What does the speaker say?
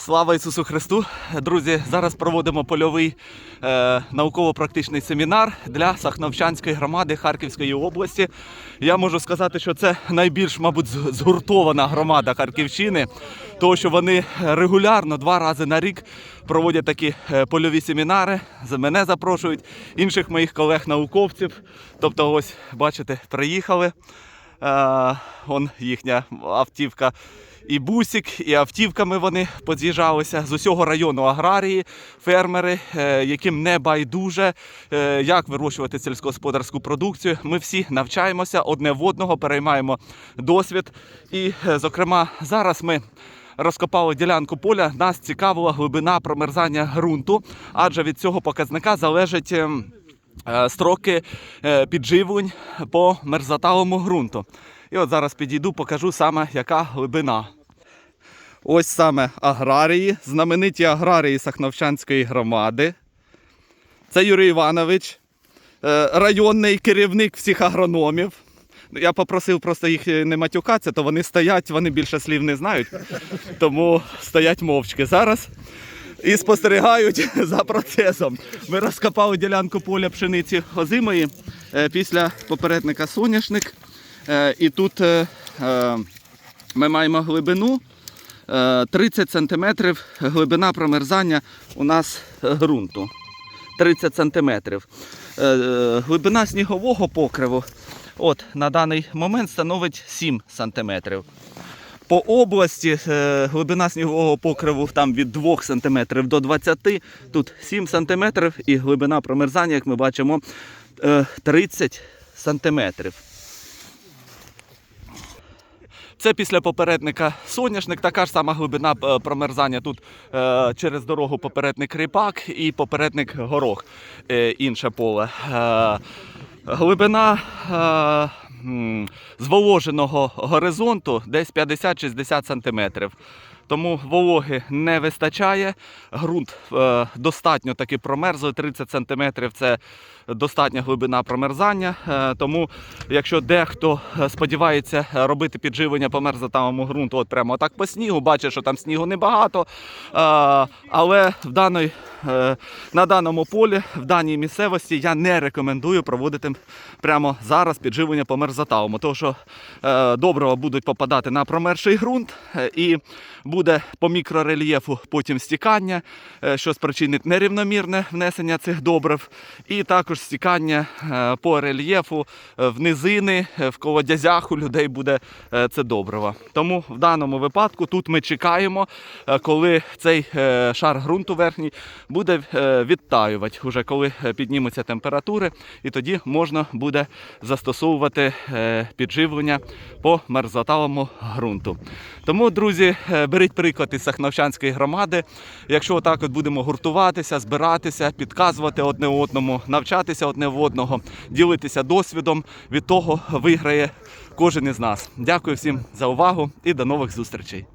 Слава Ісусу Христу! Друзі, зараз проводимо польовий е, науково-практичний семінар для Сахновчанської громади Харківської області. Я можу сказати, що це найбільш, мабуть, згуртована громада Харківщини, тому що вони регулярно два рази на рік проводять такі е, польові семінари. За мене запрошують інших моїх колег-науковців. Тобто, ось бачите, приїхали. Е, он їхня автівка. І бусик, і автівками вони поз'їжджалися з усього району аграрії, фермери, е, яким не байдуже, е, як вирощувати сільськогосподарську продукцію. Ми всі навчаємося одне в одного, переймаємо досвід. І, е, зокрема, зараз ми розкопали ділянку поля. Нас цікавила глибина промерзання ґрунту, адже від цього показника залежить. Е, строки е, підживлень по мерзоталому ґрунту. І от зараз підійду, покажу саме, яка глибина. Ось саме аграрії, знамениті аграрії Сахновчанської громади. Це Юрій Іванович, е, районний керівник всіх агрономів. Я попросив просто їх не матюкатися, то вони стоять, вони більше слів не знають, тому стоять мовчки. Зараз і спостерігають за процесом. Ми розкопали ділянку поля пшениці озимої е, після попередника соняшник. Е, І тут е, ми маємо глибину е, 30 см глибина промерзання у нас ґрунту. 30 см. Глибина снігового покриву от, на даний момент становить 7 см. По області е, глибина снігового покриву там від 2 см до 20 тут 7 см і глибина промерзання, як ми бачимо, е, 30 см. Це після попередника соняшник, така ж сама глибина е, промерзання. Тут е, через дорогу попередник ріпак і попередник горох, е, інше поле. Е, глибина е, зволоженого горизонту десь 50-60 сантиметрів. Тому вологи не вистачає. Ґрунт е, достатньо таки промерзлий, 30 см це достатня глибина промерзання. Е, тому, якщо дехто е, сподівається робити підживлення по мерзотавому ґрунту, от прямо так по снігу, бачить, що там снігу небагато. Але в даної, на даному полі, в даній місцевості я не рекомендую проводити прямо зараз підживлення по мерзотавому, тому що добрива будуть попадати на промерший ґрунт і по мікрорельєфу потім стікання, е, що спричинить нерівномірне внесення цих добрив, і також стікання е, по рельєфу е, в низини, в колодязях у людей буде це добриво. Тому в даному випадку тут ми чекаємо, коли цей шар ґрунту верхній буде відтаювати, уже коли піднімуться температури, і тоді можна буде застосовувати підживлення по мерзоталому ґрунту. Тому, друзі, е, беріть приклад із Сахновчанської громади. Якщо отак от будемо гуртуватися, збиратися, підказувати одне одному, навчатися одне в одного, ділитися досвідом, від того виграє кожен із нас. Дякую всім за увагу і до нових зустрічей.